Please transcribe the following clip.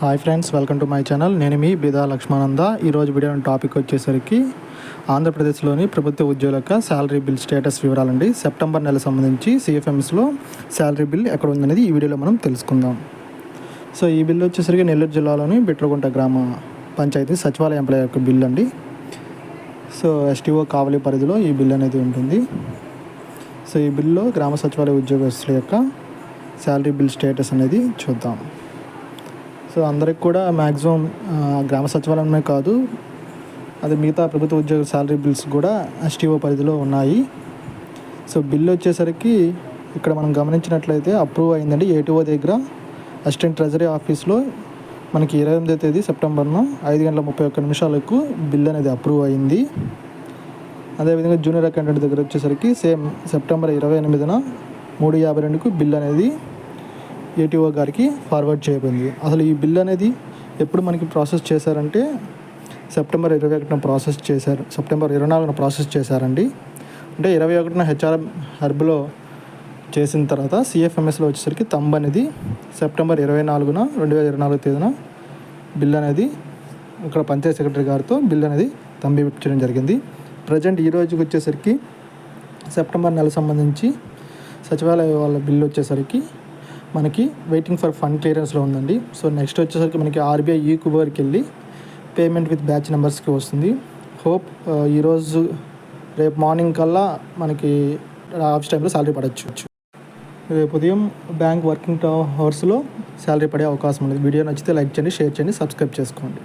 Hi friends welcome to my channel నేను మీ బిదా లక్ష్మానంద. ఈరోజు వీడియో టాపిక్ వచ్చేసరికి ఆంధ్రప్రదేశ్లోని ప్రభుత్వ ఉద్యోగుల శాలరీ బిల్ స్టేటస్ వివరాలండి. సెప్టెంబర్ నెల సంబంధించి సిఎఫ్ఎంస్లో శాలరీ బిల్ ఎక్కడ ఉందనేది ఈ వీడియోలో మనం తెలుసుకుందాం. సో ఈ బిల్ వచ్చేసరికి నెల్లూరు జిల్లాలోని బిట్రగుంట గ్రామ పంచాయతీ సచివాలయ ఎంప్లాయ్ యొక్క బిల్ అండి. సో ఎస్టీఓ కావలి పరిధిలో ఈ బిల్ అనేది ఉంటుంది. సో ఈ బిల్లో గ్రామ సచివాలయ ఉద్యోగస్తుల యొక్క శాలరీ బిల్ స్టేటస్ అనేది చూద్దాం. సో అందరికి కూడా మ్యాక్సిమం గ్రామ సచివాలయమే కాదు అది మిగతా ప్రభుత్వ ఉద్యోగ శాలరీ బిల్స్ కూడా ఎస్టీఓ పరిధిలో ఉన్నాయి. సో బిల్లు వచ్చేసరికి ఇక్కడ మనం గమనించినట్లయితే అప్రూవ్ అయిందండి. ఏటీఓ దగ్గర అసిస్టెంట్ ట్రెజరీ ఆఫీస్లో మనకి ఇరవై ఎనిమిదో తేదీ సెప్టెంబర్ను ఐదు గంటల ముప్పై ఒక్క నిమిషాలకు బిల్ అనేది అప్రూవ్ అయింది. అదేవిధంగా జూనియర్ అకౌంటెంట్ దగ్గర వచ్చేసరికి సేమ్ సెప్టెంబర్ ఇరవై ఎనిమిదిన మూడు యాభై రెండుకు బిల్ అనేది ఏటీఓ గారికి ఫార్వర్డ్ చేయబడింది. అసలు ఈ బిల్ అనేది ఎప్పుడు మనకి ప్రాసెస్ చేశారంటే సెప్టెంబర్ ఇరవై ఒకటిన ప్రాసెస్ చేశారు. సెప్టెంబర్ ఇరవై నాలుగున ప్రాసెస్ చేశారండి. అంటే ఇరవై ఒకటిన హెచ్ఆర్ఎం హెర్బ్లో చేసిన తర్వాత సిఎఫ్ఎంఎస్లో వచ్చేసరికి తంబ్ అనేది సెప్టెంబర్ ఇరవై నాలుగున రెండు వేల ఇరవై నాలుగు తేదీన బిల్ అనేది ఇక్కడ పంచాయత్ సెక్రటరీ గారితో బిల్ అనేది తంబి పెట్టడం జరిగింది. ప్రజెంట్ ఈ రోజుకి వచ్చేసరికి సెప్టెంబర్ నెల సంబంధించి సచివాలయ వాళ్ళ బిల్లు వచ్చేసరికి మనకి వెయిటింగ్ ఫర్ ఫండ్ క్లియరెన్స్లో ఉందండి. సో నెక్స్ట్ వచ్చేసరికి మనకి ఆర్బీఐ uh, ఈ కుబర్కి వెళ్ళి పేమెంట్ విత్ బ్యాచ్ నెంబర్స్కి వస్తుంది. హోప్ ఈరోజు రేపు మార్నింగ్ కల్లా మనకి ఆఫీస్ టైంలో శాలరీ పడవచ్చు రేపు ఉదయం బ్యాంక్ వర్కింగ్ అవర్స్లో శాలరీ పడే అవకాశం ఉంది వీడియో నచ్చితే లైక్ చేయండి షేర్ చేయండి సబ్స్క్రైబ్ చేసుకోండి.